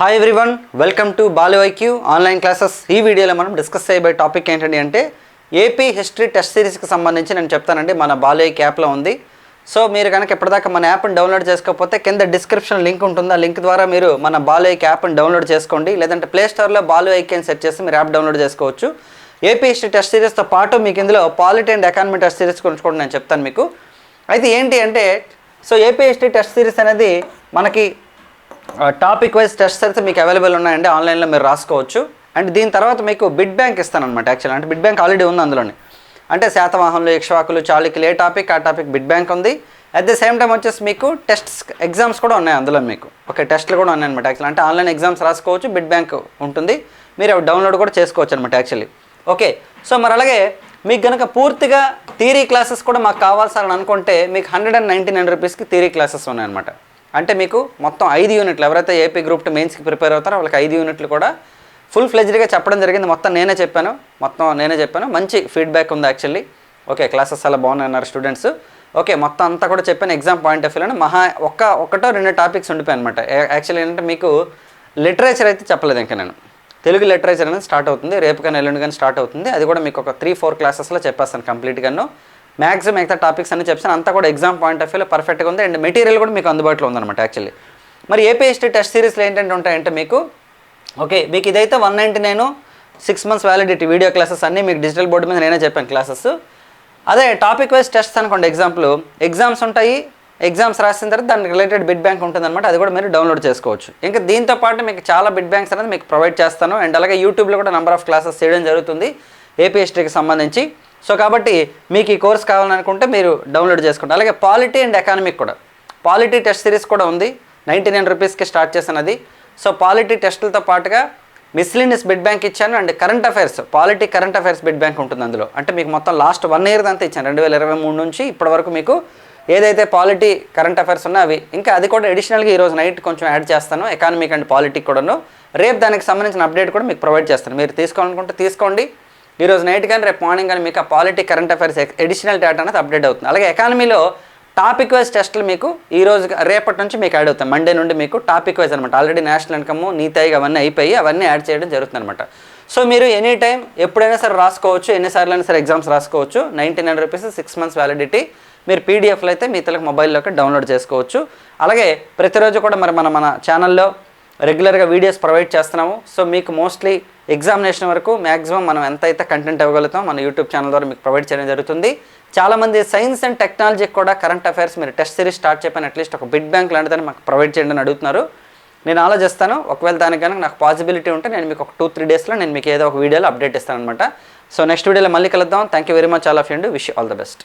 Hi everyone welcome to Balu IQ online classes ఈ వీడియోలో మనం డిస్కస్ చేయబోయే టాపిక్ ఏంటంటే అంటే ఏపీ హిస్టరీ టెస్ట్ సిరీస్కి సంబంధించి నేను చెప్తానండి. మన బాలు ఐక్ యాప్లో ఉంది. సో మీరు కనుక ఎప్పటిదాకా మన యాప్ని డౌన్లోడ్ చేసుకోకపోతే కింద డిస్క్రిప్షన్ లింక్ ఉంటుంది. ఆ లింక్ ద్వారా మీరు మన బాలు ఐక్ యాప్ని డౌన్లోడ్ చేసుకోండి. లేదంటే ప్లే స్టోర్లో బాలు ఐక్ అని సెర్చ్ చేసి మీరు యాప్ డౌన్లోడ్ చేసుకోవచ్చు. ఏపీ హిస్టరీ టెస్ట్ సిరీస్తో పాటు మీకు ఇందులో polity and economy test series గురించి కూడా నేను చెప్తాను మీకు. అయితే ఏంటి అంటే so AP history test series అనేది మనకి టాపిక్ వైజ్ టెస్ట్ అయితే మీకు అవైలబుల్ ఉన్నాయండి ఆన్లైన్లో మీరు రాసుకోవచ్చు. అండ్ దీని తర్వాత మీకు బిడ్ బ్యాంక్ ఇస్తానమాట యాక్చువల్ అంటే బిడ్ బ్యాంక్ ఆల్రెడీ ఉంది అందులోనే. అంటే శాతవాహనులు యక్షవాకులు చాళుక్యులు ఏ టాపిక్ ఆ టాపిక్ బిడ్ బ్యాంక్ ఉంది. అట్ ద సేమ్ టైం వచ్చేసి మీకు టెస్ట్స్ ఎగ్జామ్స్ కూడా ఉన్నాయి అందులో మీకు. ఓకే టెస్ట్లు కూడా ఉన్నాయి అనమాట యాక్చువల్ అంటే ఆన్లైన్ ఎగ్జామ్స్ రాసుకోవచ్చు బిడ్ బ్యాంక్ ఉంటుంది. మీరు అవి డౌన్లోడ్ కూడా చేసుకోవచ్చు అనమాట యాక్చువల్లీ. ఓకే సో మరి అలాగే మీకు కనుక పూర్తిగా థీరీ క్లాసెస్ కూడా మాకు కావాల్సాలని అనుకుంటే మీకు హండ్రెడ్ అండ్ నైంటీ నైన్ రూపీస్కి థీరీ క్లాసెస్ ఉన్నాయన్నమాట. అంటే మీకు మొత్తం ఐదు యూనిట్లు ఎవరైతే ఏపీ గ్రూప్ టూ మెయిన్స్కి ప్రిపేర్ అవుతారో వాళ్ళకి ఐదు యూనిట్లు కూడా ఫుల్ ఫ్లెజ్డ్గా చెప్పడం జరిగింది. మొత్తం నేనే చెప్పాను. మొత్తం నేనే చెప్పాను. మంచి ఫీడ్బ్యాక్ ఉంది యాక్చువల్లీ ఓకే క్లాసెస్ అలా బాగున్నాయి అన్నారు స్టూడెంట్స్ ఓకే మొత్తం అంతా కూడా చెప్పాను. ఎగ్జామ్ పాయింట్ ఆఫ్ వ్యూలో మహా ఒక్క ఒకటో రెండు టాపిక్స్ ఉండిపోయాయి అనమాట యాక్చువల్లీ ఏంటంటే మీకు లిటరేచర్ అయితే చెప్పలేదు ఇంకా నేను. తెలుగు లిటరేచర్ అనేది స్టార్ట్ అవుతుంది. రేపు కానీ ఎల్లుండి కానీ స్టార్ట్ అవుతుంది. అది కూడా మీకు ఒక త్రీ ఫోర్ క్లాసెస్లో చెప్పేస్తాను కంప్లీట్గాను మ్యాక్సిమం మిగతా టాపిక్స్ అన్ని చెప్పాను అంతా కూడా ఎగ్జామ్ పాయింట్ ఆఫ్ వ్యూలో పర్ఫెక్ట్గా ఉంది. అండ్ మెటీరియల్ కూడా మీకు అందుబాటులో ఉందన్నమాట యాక్చువల్లీ మరి ఏపీఎస్టీ టెస్ట్ సిరీస్లో ఏంటంటే ఉంటాయంటే మీకు ఓకే మీకు ఇదైతే one ninety nine six months validity video classes అన్నీ మీకు డిజిటల్ బోర్డు మీద నేనే చెప్పాను క్లాసెస్ అదే టాపిక్ వైజ్ టెస్ట్ అనుకోండి ఎగ్జాంపుల్ ఎగ్జామ్స్ ఉంటాయి ఎగ్జామ్స్ రాసిన తర్వాత దానికి రిలేటెడ్ బిడ్ బ్యాంక్ ఉంటుందన్నమాట అది కూడా మీరు డౌన్లోడ్ చేసుకోవచ్చు. ఇంకా దీంతో పాటు మీకు చాలా బిడ్ బ్యాంక్స్ అనేది మీకు ప్రొవైడ్ చేస్తాను. అండ్ అలాగే యూట్యూబ్లో కూడా నెంబర్ ఆఫ్ క్లాసెస్ చేయడం జరుగుతుంది ఏపీఎస్టీకి సంబంధించి. సో కాబట్టి మీకు ఈ కోర్స్ కావాలనుకుంటే మీరు డౌన్లోడ్ చేసుకోండి. అలాగే పాలిటీ అండ్ ఎకానమిక్ కూడా. పాలిటీ టెస్ట్ సిరీస్ కూడా ఉంది. నైంటీ నైన్ రూపీస్కి స్టార్ట్ చేశాను అది సో పాలిటీ టెస్టులతో పాటుగా మిస్లీనియస్ బిడ్ బ్యాంక్ ఇచ్చాను and current affairs polity current affairs bit bank ఉంటుంది అందులో. అంటే మీకు మొత్తం లాస్ట్ వన్ ఇయర్ అంతా ఇచ్చాను. రెండు వేల ఇరవై మూడు నుంచి ఇప్పటి వరకు మీకు ఏదైతే పాలిటీ కరెంట్ అఫైర్స్ ఉన్నాయో అవి ఇంకా అది కూడా అడిషనల్గా ఈరోజు నైట్ కొంచెం యాడ్ చేస్తాను. ఎకానమిక్ అండ్ పాలిటీ కూడాను. రేపు దానికి సంబంధించిన అప్డేట్ కూడా మీకు ప్రొవైడ్ చేస్తాను. మీరు తీసుకోవాలనుకుంటే తీసుకోండి. ఈరోజు నైట్ కానీ రేపు మార్నింగ్ కానీ మీకు ఆ politic current affairs additional data అనేది అప్డేట్ అవుతుంది. అలాగే ఎకానమీలో టాపిక్ వైజ్ టెస్టులు మీకు ఈ రోజు రేపటి నుంచి మీకు యాడ్ అవుతాయి. మండే నుండి మీకు టాపిక్ వైజ్ అనమాట already national income NITI Aayog అవన్నీ అయిపోయి అవన్నీ యాడ్ చేయడం జరుగుతుంది అనమాట సో మీరు ఎనీ టైం ఎప్పుడైనా సరే రాసుకోవచ్చు ఎన్నిసార్లు అయినా సరే ఎగ్జామ్స్ రాసుకోవచ్చు. Ninety nine rupees six months validity మీరు పీడిఎఫ్లో అయితే మీ తెలుగు మొబైల్లోకి డౌన్లోడ్ చేసుకోవచ్చు. అలాగే ప్రతిరోజు కూడా మరి మన మన ఛానల్లో రెగ్యులర్గా వీడియోస్ ప్రొవైడ్ చేస్తున్నాము. సో మీకు మోస్ట్లీ ఎగ్జామినేషన్ వరకు మ్యాక్సిమం మనం ఎంత అయితే కంటెంట్ ఇవ్వగలుగుతాం మన యూట్యూబ్ ఛానల్ ద్వారా మీకు ప్రొవైడ్ చేయడం జరుగుతుంది. చాలామంది సైన్స్ అండ్ టెక్నాలజీకి కూడా కరెంట్ అఫైర్స్ మీరు టెస్ట్ సిరీస్ స్టార్ట్ చెప్పిన అట్లీస్ట్ ఒక బిడ్ బ్యాంక్ లాంటిదని మాకు ప్రొవైడ్ చేయండి అని అడుగుతున్నారు. నేను ఆలోచిస్తాను ఒకవేళ దానికి కనుక నాకు పాసిబిలిటీ ఉంటే నేను మీకు ఒక టూ త్రీ డేస్లో నేను మీకు ఏదో ఒక వీడియోలో అప్డేట్ ఇస్తాను అనమాట సో నెక్స్ట్ వీడియోలో మళ్ళీ కలుద్దాం. Thank you very much all of and wish all the best